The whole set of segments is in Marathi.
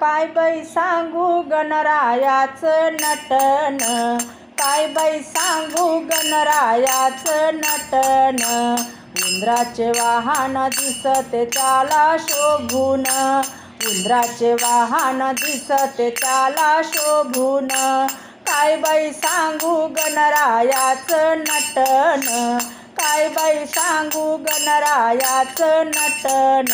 काय बाई सांगू गणरायाचं नटन. काय बाई सांगू गणरायाचं नटन. उंदराचे वाहन दिसते त्याला शोभून. उंदराचे वाहन दिसते त्याला शोभून. काय बाई सांगू गणरायाचं नटन. काय बाई सांगू गणरायाच नटन.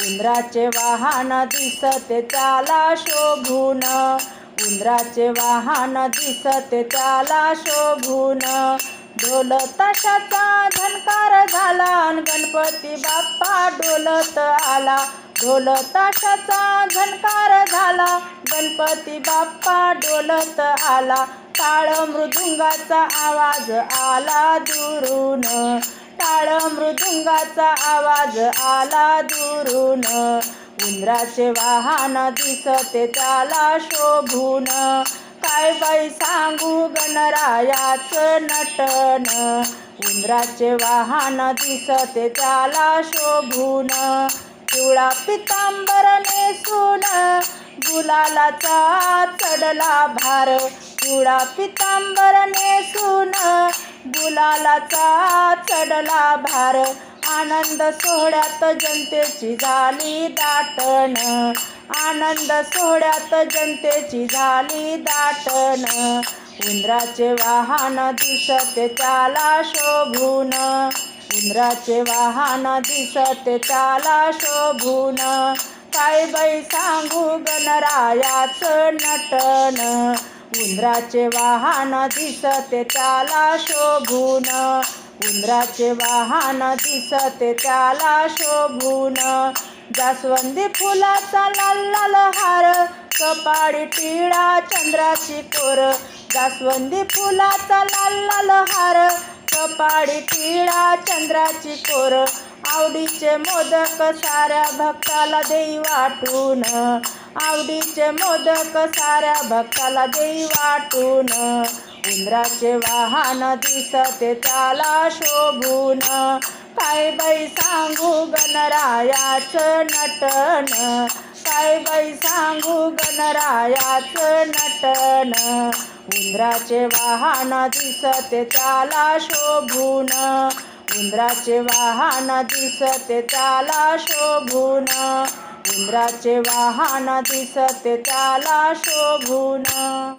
उंदराचे वाहन दिसते त्याला शोभून. उंदराचे वाहन दिसते त्याला शोभून. ढोल ताशाचा झणकार झाला आणि गणपती बाप्पा डोलत आला. ढोल ताशाचा झणकार झाला गणपती बाप्पा डोलत आला. टाळ मृदुंगाचा आवाज आला दुरून. टाळ मृदुंगाचा आवाज आला दुरून. उंदराचे वाहन दिसते त्याला शोभून. काय सांगू गणरायाच नटन. उंदराचे वाहन दिसते त्याला शोभून. पिवळा पितांबर नेसून गुलालाचा चढला भार. पिवळा पितांबर नेसून गुलालाचा चढला भार. आनंद सोहळ्यात जनतेची झाली दाटण. आनंद सोहळ्यात जनतेची झाली दाटन उंदराचे वाहन दिसते त्याला शोभून. उंदराचे वाहन दिसते त्याला शोभून. काय बाई सांगू गणरायाच नटन उंदराचे वाहन दिसते त्याला शोभून. उंदराचे वाहन दिसते त्याला शोभून. जास्वंदी फुलाचा लाल लाल हार कपाळी टिळा चंद्राची कोर. जास्वंदी फुलाचा लाल लाल हार कपाळी टिळा चंद्राची कोर. आवडीचे मोदक साऱ्या भक्ताला देई वाटून. आवडीचे मोदक साऱ्या भक्ताला देई वाटून. इंद्राचे वाहन दिसते त्याला शोभून. काय बाई सांगू गणरायाच नटन? काय बाई सांगू गणरायाच नटन? उंदराचे वाहन दिसते त्याला शोभून. उंदराचे वाहन दिसते त्याला शोभून. उंदराचे वाहन दिसते त्याला शोभून.